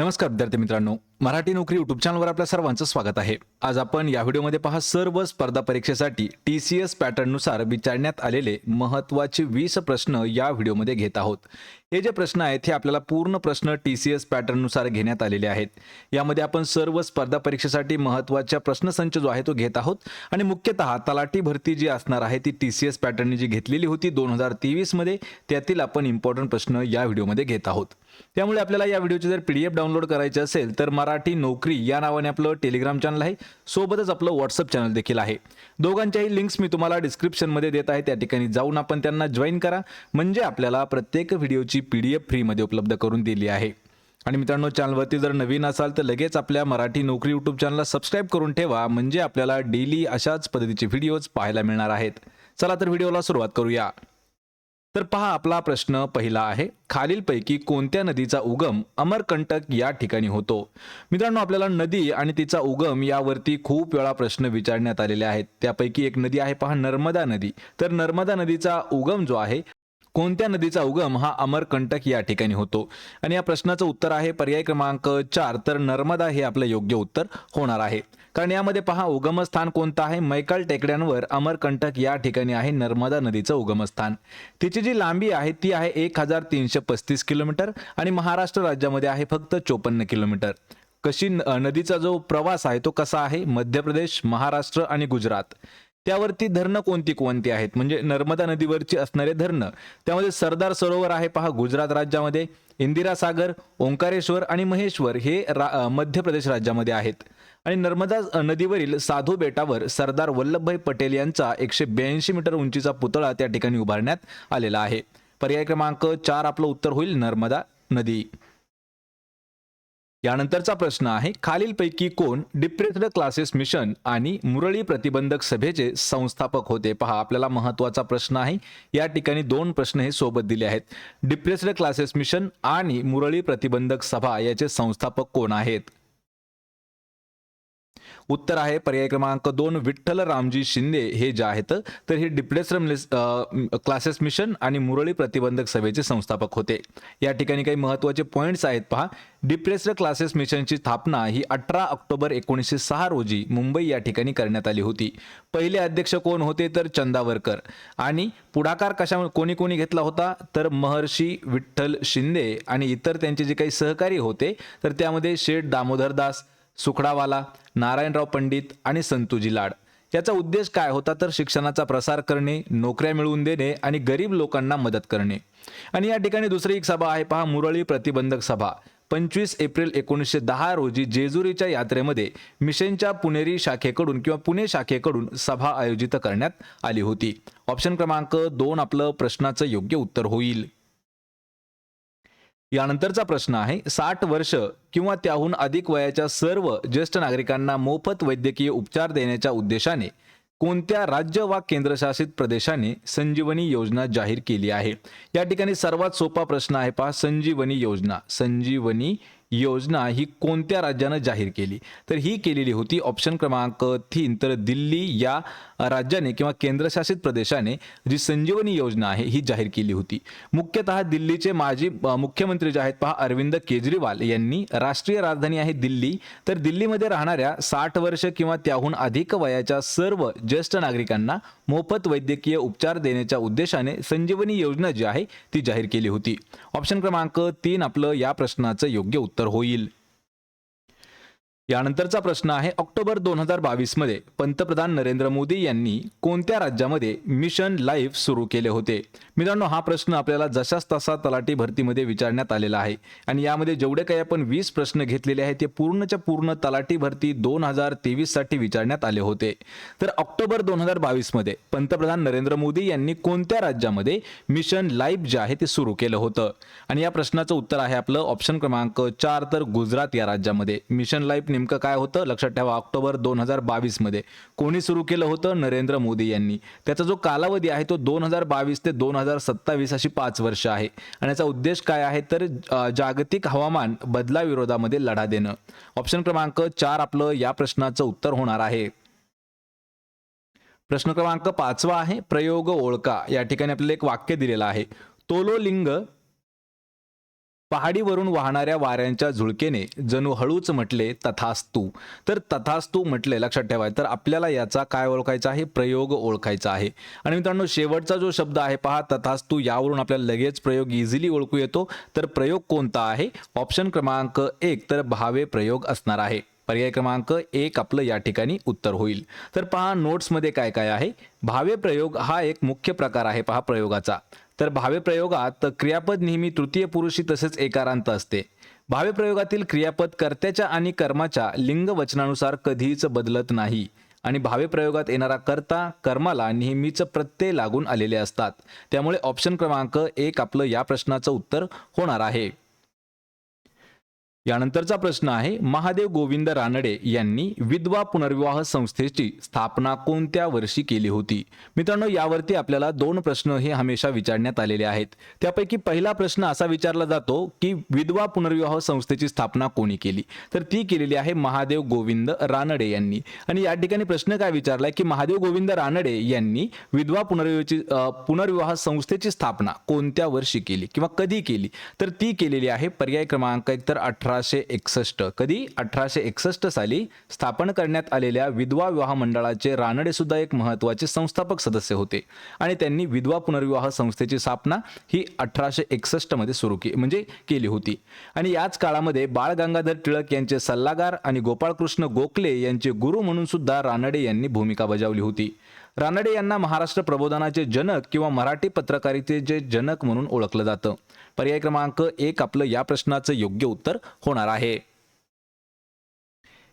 नमस्कार विद्यार्थी मित्रांनो. मराठी नोकरी युट्यूब चॅनलवर आपल्या सर्वांचं स्वागत आहे. आज आपण या व्हिडिओमध्ये पहा सर्व स्पर्धा परीक्षेसाठी टी सी एस पॅटर्ननुसार विचारण्यात आलेले महत्त्वाचे वीस प्रश्न या व्हिडिओमध्ये घेत आहोत. हे जे प्रश्न आहेत हे आपल्याला पूर्ण प्रश्न टी सी एस पॅटर्ननुसार घेण्यात आलेले आहेत. यामध्ये आपण सर्व स्पर्धा परीक्षेसाठी महत्त्वाच्या प्रश्नसंच जो आहे तो घेत आहोत. आणि मुख्यतः तलाठी भरती जी असणार आहे ती टी सी एस पॅटर्ननी जी घेतलेली होती दोन हजार तेवीसमध्ये त्यातील आपण इम्पॉर्टंट प्रश्न या व्हिडिओमध्ये घेत आहोत. त्यामुळे आपल्याला या व्हिडिओची जर पी डी एफ डाउनलोड करायची असेल तर मराठी नोकरी या नावाने आपलं टेलिग्राम चॅनल आहे. सोबतच आपलं व्हॉट्सअप चॅनल देखील आहे. दोघांच्याही लिंक्स मी तुम्हाला डिस्क्रिप्शनमध्ये देत आहे. त्या ठिकाणी जाऊन आपण त्यांना जॉईन करा. म्हणजे आपल्याला प्रत्येक व्हिडिओची पी डी एफ फ्रीमध्ये उपलब्ध करून दिली आहे. आणि मित्रांनो चॅनलवरती जर नवीन असाल तर लगेच आपल्या मराठी नोकरी यूट्यूब चॅनलला सबस्क्राईब करून ठेवा. म्हणजे आपल्याला डेली अशाच पद्धतीचे व्हिडिओज पाहायला मिळणार आहेत. चला तर व्हिडिओला सुरुवात करूया. तर पहा आपला प्रश्न पहिला आहे खालीलपैकी कोणत्या नदीचा उगम अमरकंटक या ठिकाणी होतो? मित्रांनो आपल्याला नदी आणि तिचा उगम यावरती खूप वेळा प्रश्न विचारण्यात आलेले आहेत. त्यापैकी एक नदी आहे पहा नर्मदा नदी. तर नर्मदा नदीचा उगम जो आहे कोणत्या नदीचा उगम हा अमरकंटक या ठिकाणी होतो? आणि या प्रश्नाचं उत्तर आहे पर्याय क्रमांक चार. तर नर्मदा हे आपलं योग्य उत्तर होणार आहे. कारण यामध्ये पहा उगमस्थान कोणतं आहे? मैकाल टेकड्यांवर अमरकंटक या ठिकाणी आहे नर्मदा नदीचं उगमस्थान. तिची जी लांबी आहे ती आहे एक हजार तीनशे पस्तीस किलोमीटर आणि महाराष्ट्र राज्यामध्ये आहे फक्त चोपन्न किलोमीटर. कशी न- नदीचा जो प्रवास आहे तो कसा आहे? मध्य प्रदेश महाराष्ट्र आणि गुजरात. त्यावरती धरणं कोणती कोणती आहेत? म्हणजे नर्मदा नदीवरची असणारे धरणं. त्यामध्ये सरदार सरोवर आहे पहा गुजरात राज्यामध्ये. इंदिरा सागर ओंकारेश्वर आणि महेश्वर हे रा मध्य प्रदेश राज्यामध्ये आहेत. आणि नर्मदा नदीवरील साधू बेटावर सरदार वल्लभभाई पटेल यांचा एकशे ब्याऐंशी मीटर उंचीचा पुतळा त्या ठिकाणी उभारण्यात आलेला आहे. पर्याय क्रमांक चार आपलं उत्तर होईल नर्मदा नदी. यानंतरचा प्रश्न आहे खालीलपैकी कोण डिप्रेस्ड क्लासेस मिशन आणि मुरळी प्रतिबंधक सभेचे संस्थापक होते? पहा आपल्याला महत्त्वाचा प्रश्न आहे. या ठिकाणी दोन प्रश्न हे सोबत दिले आहेत. डिप्रेस्ड क्लासेस मिशन आणि मुरळी प्रतिबंधक सभा याचे संस्थापक कोण आहेत? उत्तर आहे पर्याय क्रमांक दोन विठ्ठल रामजी शिंदे हे जे आहेत तर हे डिप्रेस्ड क्लासेस मिशन आणि मुरळी प्रतिबंधक सभेचे संस्थापक होते. या ठिकाणी काही महत्त्वाचे पॉईंट्स आहेत पहा. डिप्रेस्ड क्लासेस मिशनची स्थापना ही अठरा ऑक्टोबर एकोणीसशे सहा रोजी मुंबई या ठिकाणी करण्यात आली होती. पहिले अध्यक्ष कोण होते तर चंदावरकर. आणि पुढाकार कशा कोणी कोणी घेतला होता? तर महर्षी विठ्ठल शिंदे आणि इतर त्यांचे जे काही सहकारी होते तर त्यामध्ये शेठ दामोदर दास सुखडावाला नारायणराव पंडित आणि संतुजी लाड. याचा उद्देश काय होता तर शिक्षणाचा प्रसार करणे नोकऱ्या मिळवून देणे आणि गरीब लोकांना मदत करणे. आणि या ठिकाणी दुसरी एक सभा आहे पहा मुरळी प्रतिबंधक सभा. पंचवीस एप्रिल एकोणीसशे दहा रोजी जेजुरीच्या यात्रेमध्ये मिशनच्या पुणेरी शाखेकडून किंवा पुणे शाखेकडून सभा आयोजित करण्यात आली होती. ऑप्शन क्रमांक दोन आपलं प्रश्नाचं योग्य उत्तर होईल. यानंतरचा प्रश्न आहे साठ वर्ष किंवा त्याहून अधिक वयाच्या सर्व ज्येष्ठ नागरिकांना मोफत वैद्यकीय उपचार देण्याच्या उद्देशाने कोणत्या राज्य वा केंद्रशासित प्रदेशाने संजीवनी योजना जाहीर केली आहे? या ठिकाणी सर्वात सोपा प्रश्न आहे पहा संजीवनी योजना संजीवनी योजना ही कोणत्या राज्यानं जाहीर केली? तर ही केलेली होती ऑप्शन क्रमांक तीन. तर दिल्ली या राज्याने किंवा केंद्रशासित प्रदेशाने जी संजीवनी योजना आहे ही जाहीर केली होती. मुख्यतः दिल्लीचे माजी मुख्यमंत्री जे आहेत पहा अरविंद केजरीवाल यांनी राष्ट्रीय राजधानी आहे दिल्ली. तर दिल्लीमध्ये राहणाऱ्या साठ वर्ष किंवा त्याहून अधिक वयाच्या सर्व ज्येष्ठ नागरिकांना मोफत वैद्यकीय उपचार देण्याच्या उद्देशाने संजीवनी योजना जी आहे ती जाहीर केली होती. ऑप्शन क्रमांक तीन आपलं या प्रश्नाचं योग्य उत्तर तर होईल. यानंतरचा प्रश्न आहे ऑक्टोबर दोन हजार बावीसमध्ये पंतप्रधान नरेंद्र मोदी यांनी कोणत्या राज्यामध्ये मिशन लाईफ सुरू केले होते? मित्रांनो हा प्रश्न आपल्याला जशाच तसा तलाठी भरतीमध्ये विचारण्यात आलेला आहे. आणि यामध्ये जेवढे काही आपण वीस प्रश्न घेतलेले आहेत ते पूर्णच्या पूर्ण तलाठी भरती दोन हजार तेवीससाठी विचारण्यात आले होते. तर ऑक्टोबर दोन हजार बावीसमध्ये पंतप्रधान नरेंद्र मोदी यांनी कोणत्या राज्यामध्ये मिशन लाईफ जे आहे ते सुरू केलं होतं? आणि या प्रश्नाचं उत्तर आहे आपलं ऑप्शन क्रमांक चार तर गुजरात या राज्यामध्ये. मिशन लाईफ नेमकं काय होतं? लक्षात ठेवा ऑक्टोबर दोन हजार बावीसमध्ये कोणी सुरू केलं होतं? नरेंद्र मोदी यांनी. त्याचा जो कालावधी आहे तो दोन हजार बावीस ते दोन हजार सत्तावीस अशी पाच वर्ष आहे. आणि याचा उद्देश काय आहे? तर जागतिक हवामान बदलाविरोधामध्ये लढा देणं. ऑप्शन क्रमांक चार आपलं या प्रश्नाचं उत्तर होणार आहे. प्रश्न क्रमांक पाचवा आहे प्रयोग ओळखा. या ठिकाणी आपल्याला एक वाक्य दिलेलं आहे. तोलोलिंग पहाडीवरून वाहणाऱ्या वाऱ्यांच्या झुळकेने जणू हळूच म्हटले तथास्तू. तर तथास्तू म्हटले लक्षात ठेवाय तर आपल्याला याचा काय ओळखायचा आहे? प्रयोग ओळखायचा आहे. आणि मित्रांनो शेवटचा जो शब्द आहे पहा तथास्तू यावरून आपल्याला लगेच प्रयोग इझिली ओळखू येतो. तर प्रयोग कोणता आहे? ऑप्शन क्रमांक एक तर भावे प्रयोग असणार आहे. पर्याय क्रमांक एक आपलं या ठिकाणी उत्तर होईल. तर पहा नोट्समध्ये काय काय आहे? भावे प्रयोग हा एक मुख्य प्रकार आहे पहा प्रयोगाचा. तर भावे प्रयोगात क्रियापद नेहमी तृतीय पुरुषी तसेच एकारांत असते. भावे प्रयोगातील क्रियापद कर्त्याच्या आणि कर्माच्या लिंग वचनानुसार कधीच बदलत नाही. आणि भावे प्रयोगात येणारा कर्ता कर्माला नेहमीच प्रत्यय लागून आलेले असतात. त्यामुळे ऑप्शन क्रमांक एक आपलं या प्रश्नाचं उत्तर होणार आहे. यानंतरचा प्रश्न आहे महादेव गोविंद रानडे यांनी विधवा पुनर्विवाह संस्थेची स्थापना कोणत्या वर्षी केली होती? मित्रांनो यावरती आपल्याला दोन प्रश्न हे हमेशा विचारण्यात आलेले आहेत. त्यापैकी पहिला प्रश्न असा विचारला जातो की विधवा पुनर्विवाह संस्थेची स्थापना कोणी केली? तर ती केलेली आहे महादेव गोविंद रानडे यांनी. आणि या ठिकाणी प्रश्न काय विचारलाय की महादेव गोविंद रानडे यांनी विधवा पुनर्विवाची पुनर्विवाह संस्थेची स्थापना कोणत्या वर्षी केली किंवा कधी केली? तर ती केलेली आहे पर्याय क्रमांक एक तर अठराशे एकसष्ट कधी अठराशे एकसष्ट साली स्थापन करण्यात आलेल्या विधवा विवाह मंडळाचे रानडे सुद्धा एक महत्त्वाचे संस्थापक सदस्य होते. आणि त्यांनी विधवा पुनर्विवाह संस्थेची स्थापना ही अठराशे एकसष्टमध्ये सुरू के म्हणजे केली होती. आणि याच काळामध्ये बाळ गंगाधर टिळक यांचे सल्लागार आणि गोपाळकृष्ण गोखले यांचे गुरु म्हणून सुद्धा रानडे यांनी भूमिका बजावली होती. रानडे यांना महाराष्ट्र प्रबोधनाचे जनक किंवा मराठी पत्रकारितेचे जनक म्हणून ओळखलं जातं. पर्याय क्रमांक एक आपलं या प्रश्नाचं योग्य उत्तर होणार आहे.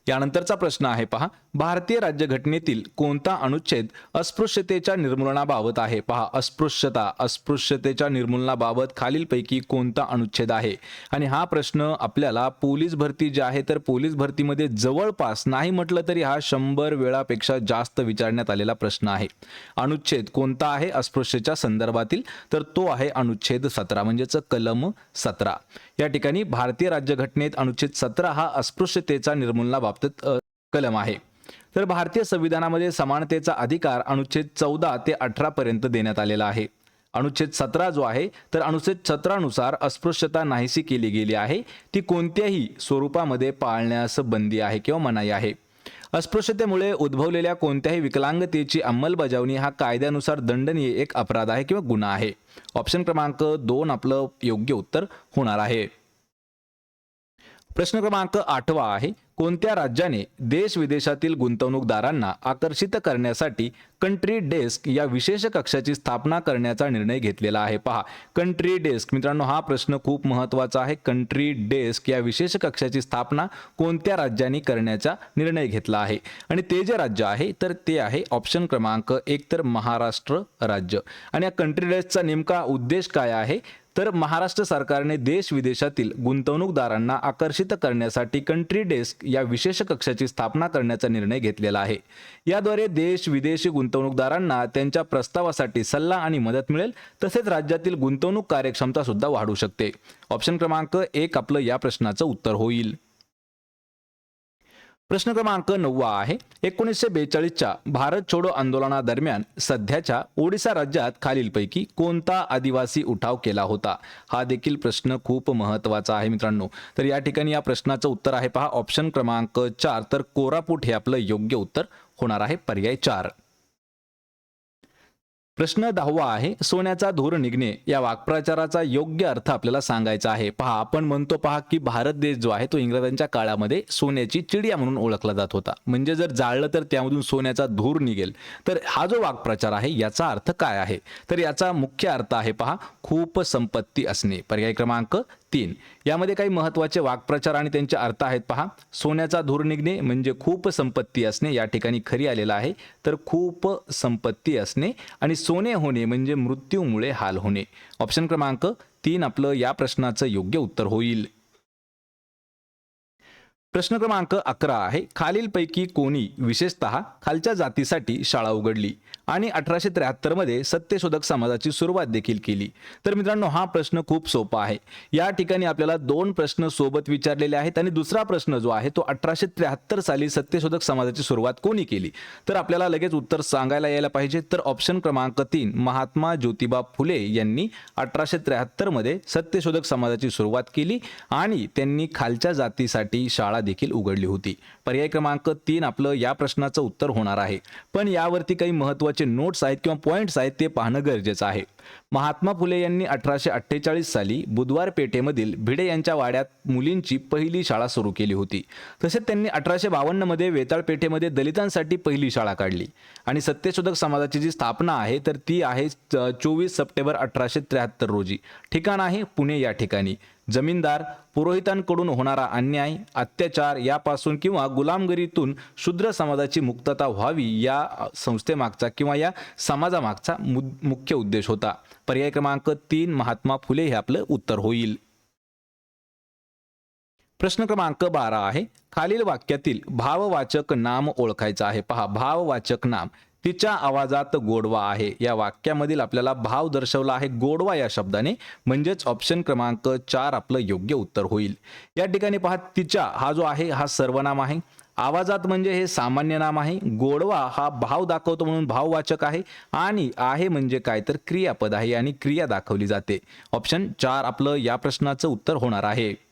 यानंतरचा प्रश्न आहे पहा. भारतीय राज्यघटनेतील कोणता अनुच्छेद अस्पृश्यतेच्या निर्मूलनाबाबत आहे? पहा अस्पृश्यता अस्पृश्यतेच्या निर्मूलनाबाबत खालीलपैकी कोणता अनुच्छेद आहे? आणि हा प्रश्न आपल्याला पोलीस भरती जी आहे तर पोलीस भरतीमध्ये जवळपास नाही म्हटलं तरी हा शंभर वेळापेक्षा जास्त विचारण्यात आलेला प्रश्न आहे. अनुच्छेद कोणता आहे अस्पृश्यच्या संदर्भातील? तर तो आहे अनुच्छेद सतरा म्हणजेच कलम सतरा. या ठिकाणी भारतीय राज्यघटनेत अनुच्छेद सतरा हा अस्पृश्यतेचा निर्मूलनाबाबत कलम आहे. तर भारतीय संविधानामध्ये समानतेचा अधिकार अनुच्छेद चौदा ते अठरा पर्यंत देण्यात आलेला आहे. अनुच्छेद सतरा जो आहे तर अनुच्छेद सतरानुसार अस्पृश्यता नाहीशी केली गेली आहे. ती कोणत्याही स्वरूपामध्ये पाळण्यास बंदी आहे किंवा मनाई आहे. अस्पृश्यतेमुळे उद्भवलेल्या कोणत्याही विकलांगतेची अंमलबजावणी हा कायद्यानुसार दंडनीय एक अपराध आहे किंवा गुन्हा आहे. ऑप्शन क्रमांक दोन आपलं योग्य उत्तर होणार आहे. प्रश्न क्रमांक आठवा आहे कोणत्या राज्याने देश विदेशातील गुंतवणूकदारांना आकर्षित करण्यासाठी कंट्री डेस्क या विशेष कक्षाची स्थापना करण्याचा निर्णय घेतलेला आहे? पहा कंट्री डेस्क मित्रांनो हा प्रश्न खूप महत्त्वाचा आहे. कंट्री डेस्क या विशेष कक्षाची स्थापना कोणत्या राज्यांनी करण्याचा निर्णय घेतला आहे? आणि ते जे राज्य आहे तर ते आहे ऑप्शन क्रमांक एक तर महाराष्ट्र राज्य. आणि या कंट्री डेस्कचा नेमका उद्देश काय आहे? तर महाराष्ट्र सरकारने देश विदेशातील गुंतवणूकदारांना आकर्षित करण्यासाठी कंट्री डेस्क या विशेष कक्षाची स्थापना करण्याचा निर्णय घेतलेला आहे. याद्वारे देश विदेशी गुंतवणूकदारांना त्यांच्या प्रस्तावासाठी सल्ला आणि मदत मिळेल तसेच राज्यातील गुंतवणूक कार्यक्षमता सुद्धा वाढू शकते. ऑप्शन क्रमांक एक आपलं या प्रश्नाचं उत्तर होईल. प्रश्न क्रमांक नववा आहे. एकोणीसशे बेचाळीसच्या भारत छोडो आंदोलनादरम्यान सध्याच्या ओडिसा राज्यात खालीलपैकी कोणता आदिवासी उठाव केला होता? हा देखील प्रश्न खूप महत्त्वाचा आहे मित्रांनो. तर या ठिकाणी या प्रश्नाचं उत्तर आहे पहा. ऑप्शन क्रमांक चार. तर कोरापूट हे आपलं योग्य उत्तर होणार आहे. पर्याय चार. प्रश्न दहावा आहे सोन्याचा धूर निघणे. या वाक्प्रचाराचा योग्य अर्थ आपल्याला सांगायचा आहे. पहा आपण म्हणतो पहा की भारत देश जो आहे तो इंग्रजांच्या काळामध्ये सोन्याची चिडिया म्हणून ओळखला जात होता. म्हणजे जर जाळलं तर त्यामधून सोन्याचा धूर निघेल. तर हा जो वाक्प्रचार आहे याचा अर्थ काय आहे? तर याचा मुख्य अर्थ आहे पहा खूप संपत्ती असणे. पर्याय क्रमांक तीन. यामध्ये काही महत्त्वाचे वाक्प्रचार आणि त्यांचे अर्थ आहेत पहा. सोन्याचा धूर निघणे म्हणजे खूप संपत्ती असणे या ठिकाणी खरी आलेला आहे. तर खूप संपत्ती असणे आणि सोने होणे म्हणजे मृत्यूमुळे हाल होणे. ऑप्शन क्रमांक तीन आपलं या प्रश्नाचं योग्य उत्तर होईल. प्रश्न क्रमांक अकरा आहे. खालीलपैकी कोणी विशेषतः खालच्या जातीसाठी शाळा उघडली. आणि अठराशे त्र्याहत्तरमध्ये सत्यशोधक समाजाची सुरुवात देखील केली. तर मित्रांनो हा प्रश्न खूप सोपा आहे. या ठिकाणी आपल्याला दोन प्रश्न सोबत विचारलेले आहेत आणि दुसरा प्रश्न जो आहे तो अठराशे त्र्याहत्तर साली सत्यशोधक समाजाची सुरुवात कोणी केली? तर आपल्याला लगेच उत्तर सांगायला यायला पाहिजे. तर ऑप्शन क्रमांक तीन महात्मा ज्योतिबा फुले यांनी अठराशे त्र्याहत्तरमध्ये सत्यशोधक समाजाची सुरुवात केली आणि त्यांनी खालच्या जातीसाठी शाळा देखील उघडली होती. पर्याय क्रमांक तीन आपलं या प्रश्नाचं उत्तर होणार आहे. पण यावरती काही महत्त्वाचे नोट्स आहेत किंवा पॉईंट्स आहेत ते पाहणं गरजेचं आहे. महात्मा फुले यांनी अठराशे अठ्ठेचाळीस साली बुधवार पेठेमधील भिडे यांच्या वाड्यात मुलींची पहिली शाळा सुरू केली होती. तसेच त्यांनी अठराशे बावन्नमध्ये वेताळ पेठेमध्ये दलितांसाठी पहिली शाळा काढली. आणि सत्यशोधक समाजाची जी स्थापना आहे तर ती आहे चोवीस सप्टेंबर अठराशे त्र्याहत्तर रोजी. ठिकाण आहे पुणे या ठिकाणी. जमीनदार पुरोहितांकडून होणारा अन्याय अत्याचार यापासून किंवा गुलामगिरीतून शूद्र समाजाची मुक्तता व्हावी या संस्थेमागचा किंवा या समाजामागचा मु मुख्य उद्देश होता. पर्याय क्रमांक तीन महात्मा फुले हे आपलं उत्तर होईल. प्रश्न क्रमांक बारा आहे. खालील वाक्यातील भाववाचक नाम ओळखायचं आहे. पहा भाववाचक नाम. तिच्या आवाजात गोडवा आहे. या वाक्यामधील आपल्याला भाव दर्शवला आहे. गोडवा या शब्दाने. म्हणजेच ऑप्शन क्रमांक चार आपलं योग्य उत्तर होईल. या ठिकाणी पहा तिच्या हा जो आहे हा सर्वनाम आहे. आवाजात म्हणजे हे सामान्य नाम आहे. गोडवा हा भाव दाखवतो म्हणून भाववाचक आहे. आणि आहे म्हणजे काय तर क्रियापद आहे आणि क्रिया दाखवली जाते. ऑप्शन चार आपलं या प्रश्नाचं उत्तर होणार आहे.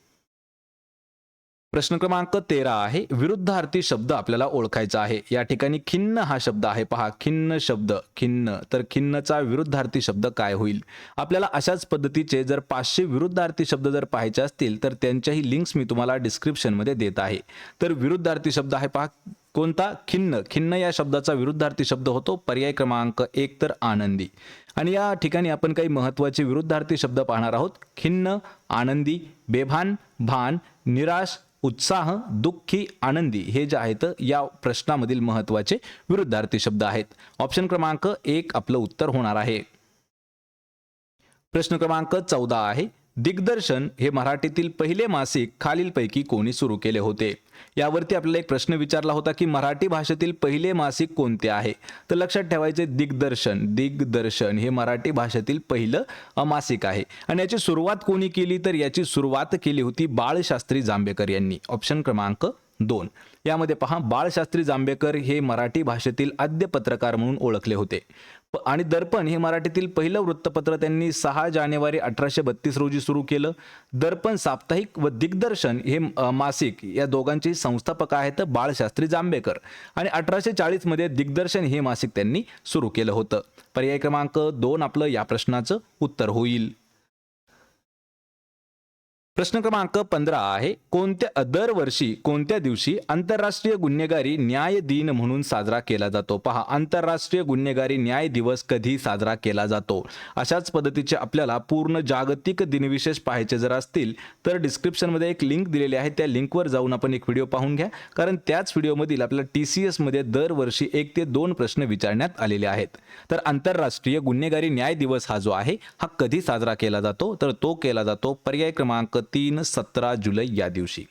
प्रश्न क्रमांक तेरा आहे. विरुद्धार्थी शब्द आपल्याला ओळखायचा आहे. या ठिकाणी खिन्न हा शब्द आहे. पहा खिन्न शब्द खिन्न. तर खिन्नचा विरुद्धार्थी शब्द काय होईल? आपल्याला अशाच पद्धतीचे जर पाचशे विरुद्धार्थी शब्द जर पाहायचे असतील तर त्यांच्याही लिंक्स मी तुम्हाला डिस्क्रिप्शनमध्ये देत आहे. तर विरुद्धार्थी शब्द आहे पहा कोणता? खिन्न. खिन्न या शब्दाचा विरुद्धार्थी शब्द होतो. पर्याय क्रमांक एक तर आनंदी. आणि या ठिकाणी आपण काही महत्त्वाचे विरुद्धार्थी शब्द पाहणार आहोत. खिन्न आनंदी बेभान भान निराश उत्साह दुःखी आनंदी हे जे आहेत या प्रश्नामधील महत्त्वाचे विरुद्धार्थी शब्द आहेत. ऑप्शन क्रमांक एक आपलं उत्तर होणार आहे. प्रश्न क्रमांक चौदा आहे. दिग्दर्शन हे मराठीतील पहिले मासिक खालीलपैकी कोणी सुरू केले होते? यावरती आपल्याला एक प्रश्न विचारला होता की मराठी भाषेतील पहिले मासिक कोणते आहे? तर लक्षात ठेवायचे दिग्दर्शन. दिग्दर्शन हे मराठी भाषेतील पहिलं मासिक आहे. आणि याची सुरुवात कोणी केली? तर याची सुरुवात केली होती बाळशास्त्री जांभेकर यांनी. ऑप्शन क्रमांक दोन. यामध्ये पहा बाळशास्त्री जांभेकर हे मराठी भाषेतील आद्य पत्रकार म्हणून ओळखले होते. आणि दर्पण हे मराठीतील पहिलं वृत्तपत्र त्यांनी सहा जानेवारी अठराशे बत्तीस रोजी सुरू केलं. दर्पण साप्ताहिक व दिग्दर्शन हे मासिक या दोघांचे संस्थापक आहेत बाळशास्त्री जांभेकर. आणि अठराशे चाळीसमध्ये दिग्दर्शन हे मासिक त्यांनी सुरू केलं होतं. पर्याय क्रमांक दोन आपलं या प्रश्नाचं उत्तर होईल. प्रश्न क्रमांक पंधरा आहे कोणत्या दरवर्षी कोणत्या दिवशी आंतरराष्ट्रीय गुन्हेगारी न्याय दिन म्हणून साजरा केला जातो? पहा आंतरराष्ट्रीय गुन्हेगारी न्याय दिवस कधी साजरा केला जातो? अशाच पद्धतीचे आपल्याला पूर्ण जागतिक दिनविशेष पाहायचे जर असतील तर डिस्क्रिप्शनमध्ये एक लिंक दिलेली आहे. त्या लिंकवर जाऊन आपण एक व्हिडिओ पाहून घ्या. कारण त्याच व्हिडिओमधील आपल्याला टी सी एसमध्ये दरवर्षी एक ते दोन प्रश्न विचारण्यात आलेले आहेत. तर आंतरराष्ट्रीय गुन्हेगारी न्याय दिवस हा जो आहे हा कधी साजरा केला जातो? तर तो केला जातो पर्याय क्रमांक तीन सतरा जुलै या दिवशी.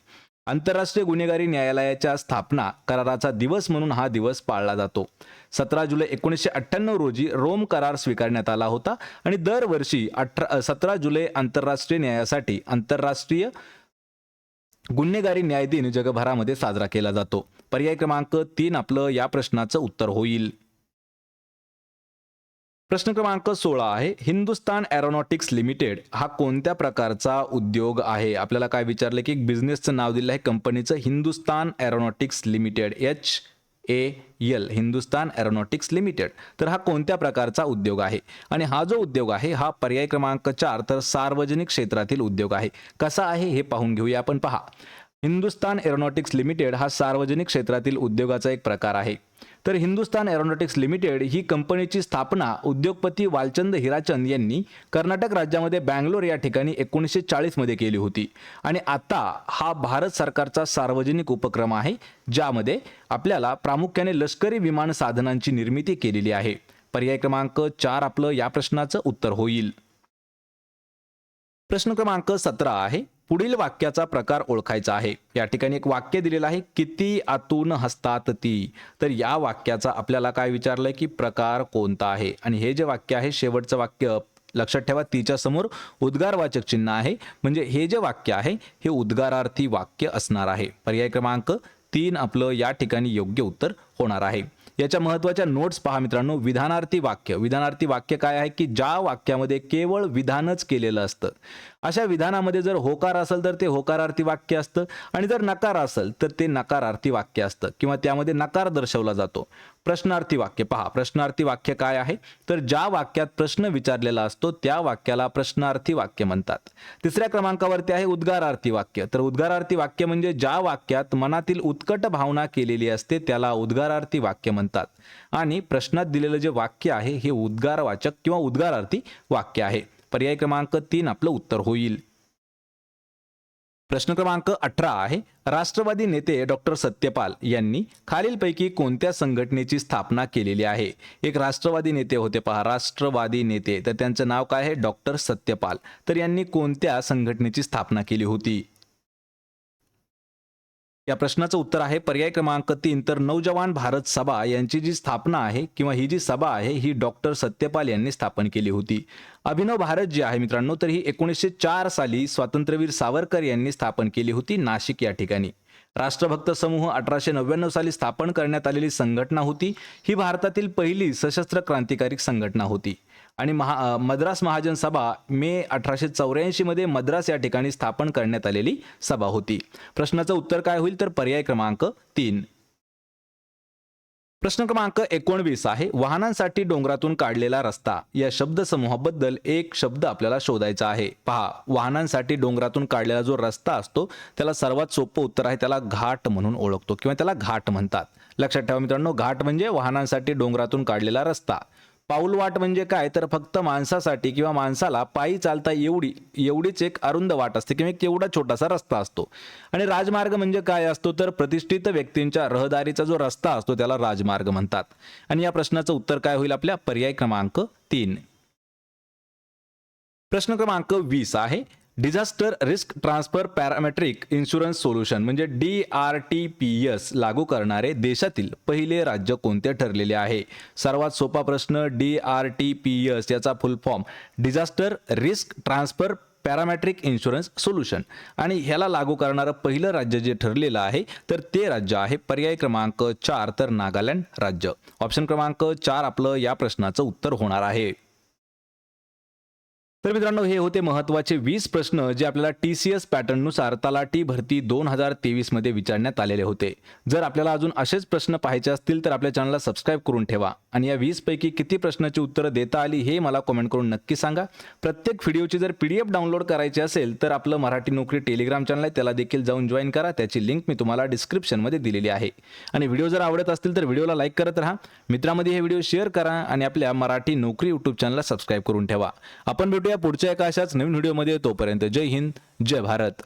आंतरराष्ट्रीय गुन्हेगारी न्यायालयाच्या स्थापना कराराचा दिवस म्हणून हा दिवस पाळला जातो. सतरा जुलै एकोणीसशे अठ्ठ्याण्णव रोजी रोम करार स्वीकारण्यात आला होता आणि दरवर्षी अठरा सतरा जुलै आंतरराष्ट्रीय न्यायासाठी आंतरराष्ट्रीय गुन्हेगारी न्याय दिन जगभरामध्ये साजरा केला जातो. पर्याय क्रमांक तीन आपलं या प्रश्नाचं उत्तर होईल. प्रश्न क्रमांक सोळा आहे. हिंदुस्तान एरोनॉटिक्स लिमिटेड हा कोणत्या प्रकारचा उद्योग आहे? आपल्याला काय विचारलं की एक बिझनेसचं नाव दिलं आहे कंपनीचं Hindustan aeronautics limited H A L Hindustan aeronautics limited. तर हा कोणत्या प्रकारचा उद्योग आहे? आणि हा जो उद्योग आहे हा पर्याय क्रमांक चार तर सार्वजनिक क्षेत्रातील उद्योग आहे. कसा आहे हे पाहून घेऊया आपण. पहा. हिंदुस्तान एरोनॉटिक्स लिमिटेड हा सार्वजनिक क्षेत्रातील उद्योगाचा एक प्रकार आहे. तर हिंदुस्तान एरोनॉटिक्स लिमिटेड ही कंपनीची स्थापना उद्योगपती वालचंद हिराचंद यांनी कर्नाटक राज्यामध्ये बँगलोर या ठिकाणी एकोणीसशे चाळीसमध्ये केली होती. आणि आता हा भारत सरकारचा सार्वजनिक उपक्रम आहे ज्यामध्ये आपल्याला प्रामुख्याने लष्करी विमान साधनांची निर्मिती केलेली आहे. पर्याय क्रमांक चार आपलं या प्रश्नाचं उत्तर होईल. प्रश्न क्रमांक सतरा आहे पुढील वाक्याचा प्रकार ओळखायचा आहे. या ठिकाणी एक वाक्य दिलेलं आहे किती आतून हसतात ती. तर या वाक्याचा आपल्याला काय विचारलंय की प्रकार कोणता आहे? आणि हे जे वाक्य आहे शेवटचं वाक्य लक्षात ठेवा तिच्या समोर उद्गारवाचक चिन्ह आहे. म्हणजे हे जे वाक्य आहे हे उद्गारार्थी वाक्य असणार आहे. पर्याय क्रमांक तीन आपलं या ठिकाणी योग्य उत्तर होणार आहे. याच्या महत्त्वाच्या नोट्स पहा मित्रांनो. विधानार्थी वाक्य. विधानार्थी वाक्य काय आहे की ज्या वाक्यामध्ये केवळ विधानच केलेलं असतं. अशा विधानामध्ये जर होकार असेल तर ते होकारार्थी वाक्य असतं. आणि जर नकार असेल तर ते नकारार्थी वाक्य असतं. किंवा त्यामध्ये नकार दर्शवला जातो. प्रश्नार्थी वाक्य. पहा प्रश्नार्थी वाक्य काय आहे? तर ज्या वाक्यात प्रश्न विचारलेला असतो त्या वाक्याला प्रश्नार्थी वाक्य म्हणतात. तिसऱ्या क्रमांकावरती आहे उद्गारार्थी वाक्य. तर उद्गारार्थी वाक्य म्हणजे ज्या वाक्यात मनातील उत्कट भावना केलेली असते त्याला उद्गारार्थी वाक्य म्हणतात. आणि प्रश्नात दिलेलं जे वाक्य आहे हे उद्गारवाचक किंवा उद्गारार्थी वाक्य आहे. पर्याय क्रमांक तीन आपलं उत्तर होईल. प्रश्न क्रमांक अठरा आहे. राष्ट्रवादी नेते डॉक्टर सत्यपाल यांनी खालीलपैकी कोणत्या संघटनेची स्थापना केलेली आहे? एक राष्ट्रवादी नेते होते पहा. राष्ट्रवादी नेते. तर त्यांचं नाव काय आहे? डॉक्टर सत्यपाल. तर यांनी कोणत्या संघटनेची स्थापना केली होती? या प्रश्नाचं उत्तर आहे. पर्याय क्रमांक तीन. तर नौजवान भारत सभा यांची जी स्थापना आहे किंवा ही जी सभा आहे ही डॉक्टर सत्यपाल यांनी स्थापन केली होती. अभिनव भारत जी आहे मित्रांनो तर ही एकोणीसशे चार साली स्वातंत्र्यवीर सावरकर यांनी स्थापन केली होती नाशिक या ठिकाणी. राष्ट्रभक्त समूह अठराशे नव्याण्णव साली स्थापन करण्यात आलेली संघटना होती. ही भारतातील पहिली सशस्त्र क्रांतिकारी संघटना होती. आणि महा मद्रास महाजन सभा मे अठराशे चौऱ्याऐंशी मध्ये मद्रास या ठिकाणी स्थापन करण्यात आलेली सभा होती. प्रश्नाचं उत्तर काय होईल तर पर्याय क्रमांक तीन. प्रश्न क्रमांक एकोणवीस आहे वाहनांसाठी डोंगरातून काढलेला रस्ता. या शब्दसमूहाबद्दल एक शब्द आपल्याला शोधायचा आहे. पहा वाहनांसाठी डोंगरातून काढलेला जो रस्ता असतो त्याला सर्वात सोपं उत्तर आहे त्याला घाट म्हणून ओळखतो किंवा त्याला घाट म्हणतात. लक्षात ठेवा मित्रांनो घाट म्हणजे वाहनांसाठी डोंगरातून काढलेला रस्ता. पाऊलवाट म्हणजे काय? तर फक्त माणसासाठी किंवा माणसाला पायी चालता एवढी एवढीच एक अरुंद वाट असते किंवा एक एवढा छोटासा रस्ता असतो. आणि राजमार्ग म्हणजे काय असतो? तर प्रतिष्ठित व्यक्तींच्या रहदारीचा जो रस्ता असतो त्याला राजमार्ग म्हणतात. आणि या प्रश्नाचं उत्तर काय होईल आपल्या? पर्याय क्रमांक तीन. प्रश्न क्रमांक वीस आहे. Disaster risk transfer parametric insurance solution म्हणजे D R T P S लागू करणारे देशातील पहिले राज्य कोणते ठरलेले आहे? सर्वात सोपा प्रश्न D R T P S याचा full form disaster risk transfer parametric insurance solution आणि ह्याला लागू करणारं पहिलं राज्य जे ठरलेलं आहे तर ते राज्य आहे पर्याय क्रमांक चार तर नागालँड राज्य. ऑप्शन क्रमांक चार आपलं या प्रश्नाचं उत्तर होणार आहे. तर मित्रांनो हे होते महत्त्वाचे वीस प्रश्न जे आपल्याला टी सी एस पॅटर्ननुसार तलाठी भरती दोन हजार तेवीसमध्ये विचारण्यात आलेले होते. जर आपल्याला अजून असेच प्रश्न पाहायचे असतील तर आपल्या चॅनलला सबस्क्राईब करून ठेवा. आणि या वीसपैकी किती प्रश्नाची उत्तरं देता आली हे मला कमेंट करून नक्की सांगा. प्रत्येक व्हिडिओची जर पी डी एफ डाउनलोड करायची असेल तर आपलं मराठी नोकरी टेलिग्राम चॅनल आहे त्याला देखील जाऊन जॉईन करा. त्याची लिंक मी तुम्हाला डिस्क्रिप्शनमध्ये दिलेली आहे. आणि व्हिडिओ जर आवडत असतील तर व्हिडिओला लाईक करत राहा. मित्रांमध्ये हे व्हिडिओ शेअर करा आणि आपल्या मराठी नोकरी यूट्यूब चॅनलला सबस्क्राईब करून ठेवा. आपण भेटूया पुढच्या एका अशाच नवीन व्हिडिओमध्ये तोपर्यंत जय हिंद जय भारत.